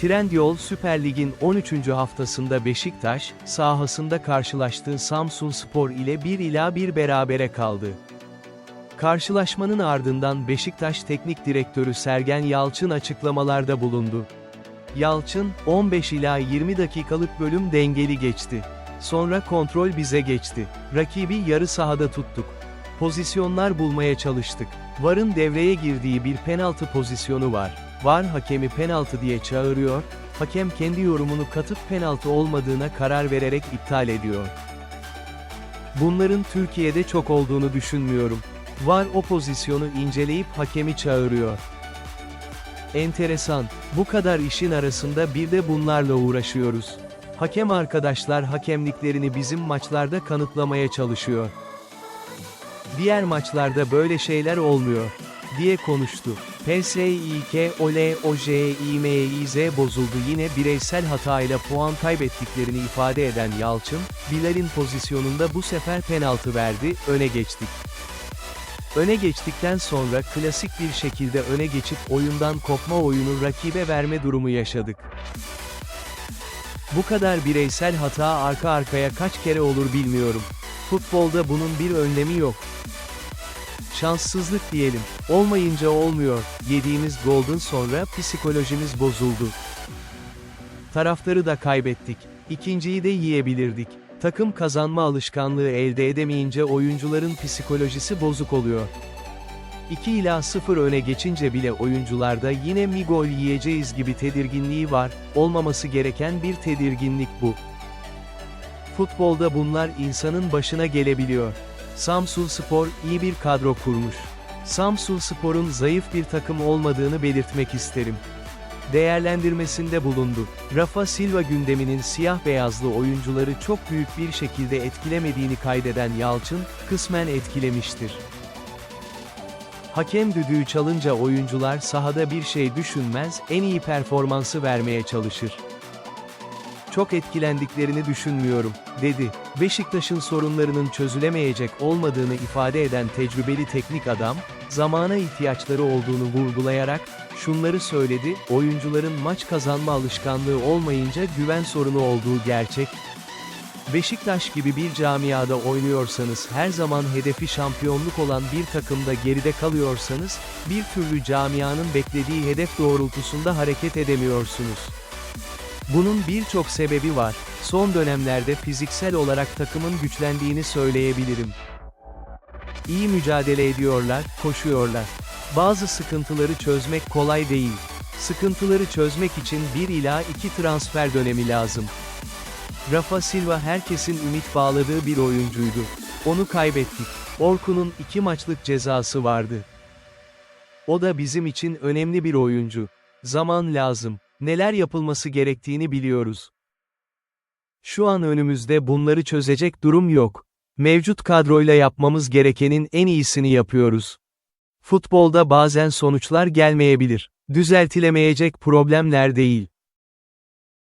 Trendyol Süper Lig'in 13. haftasında Beşiktaş, sahasında karşılaştığı Samsun Spor ile 1 ila 1 berabere kaldı. Karşılaşmanın ardından Beşiktaş Teknik Direktörü Sergen Yalçın açıklamalarda bulundu. Yalçın, 15 ila 20 dakikalık bölüm dengeli geçti. Sonra kontrol bize geçti. Rakibi yarı sahada tuttuk. Pozisyonlar bulmaya çalıştık. VAR'ın devreye girdiği bir penaltı pozisyonu var. VAR hakemi penaltı diye çağırıyor, hakem kendi yorumunu katıp penaltı olmadığına karar vererek iptal ediyor. Bunların Türkiye'de çok olduğunu düşünmüyorum. VAR o pozisyonu inceleyip hakemi çağırıyor. Enteresan, bu kadar işin arasında bir de bunlarla uğraşıyoruz. Hakem arkadaşlar hakemliklerini bizim maçlarda kanıtlamaya çalışıyor. Diğer maçlarda böyle şeyler olmuyor, diye konuştu. PSİK OL OJİMİZ bozuldu yine bireysel hatayla puan kaybettiklerini ifade eden Yalçın, Bilal'in pozisyonunda bu sefer penaltı verdi, öne geçtik. Öne geçtikten sonra klasik bir şekilde öne geçip oyundan kopma oyunu rakibe verme durumu yaşadık. Bu kadar bireysel hata arka arkaya kaç kere olur bilmiyorum. Futbolda bunun bir önlemi yok. Şanssızlık diyelim. Olmayınca olmuyor. Yediğimiz golden sonra psikolojimiz bozuldu. Taraftarı da kaybettik. İkinciyi de yiyebilirdik. Takım kazanma alışkanlığı elde edemeyince oyuncuların psikolojisi bozuk oluyor. 2 ila 0 öne geçince bile oyuncularda yine mi gol yiyeceğiz gibi tedirginliği var, olmaması gereken bir tedirginlik bu. Futbolda bunlar insanın başına gelebiliyor. Samsun Spor iyi bir kadro kurmuş. Samsun Spor'un zayıf bir takım olmadığını belirtmek isterim. Değerlendirmesinde bulundu. Rafa Silva gündeminin siyah beyazlı oyuncuları çok büyük bir şekilde etkilemediğini kaydeden Yalçın, kısmen etkilemiştir. Hakem düdüğü çalınca oyuncular sahada bir şey düşünmez, en iyi performansı vermeye çalışır. Çok etkilendiklerini düşünmüyorum, dedi. Beşiktaş'ın sorunlarının çözülemeyecek olmadığını ifade eden tecrübeli teknik adam, zamana ihtiyaçları olduğunu vurgulayarak, şunları söyledi, oyuncuların maç kazanma alışkanlığı olmayınca güven sorunu olduğu gerçek. Beşiktaş gibi bir camiada oynuyorsanız her zaman hedefi şampiyonluk olan bir takımda geride kalıyorsanız, bir türlü camianın beklediği hedef doğrultusunda hareket edemiyorsunuz. Bunun birçok sebebi var. Son dönemlerde fiziksel olarak takımın güçlendiğini söyleyebilirim. İyi mücadele ediyorlar, koşuyorlar. Bazı sıkıntıları çözmek kolay değil. Sıkıntıları çözmek için 1 ila 2 transfer dönemi lazım. Rafa Silva herkesin ümit bağladığı bir oyuncuydu. Onu kaybettik. Orkun'un 2 maçlık cezası vardı. O da bizim için önemli bir oyuncu. Zaman lazım. Neler yapılması gerektiğini biliyoruz. Şu an önümüzde bunları çözecek durum yok. Mevcut kadroyla yapmamız gerekenin en iyisini yapıyoruz. Futbolda bazen sonuçlar gelmeyebilir. Düzeltilemeyecek problemler değil.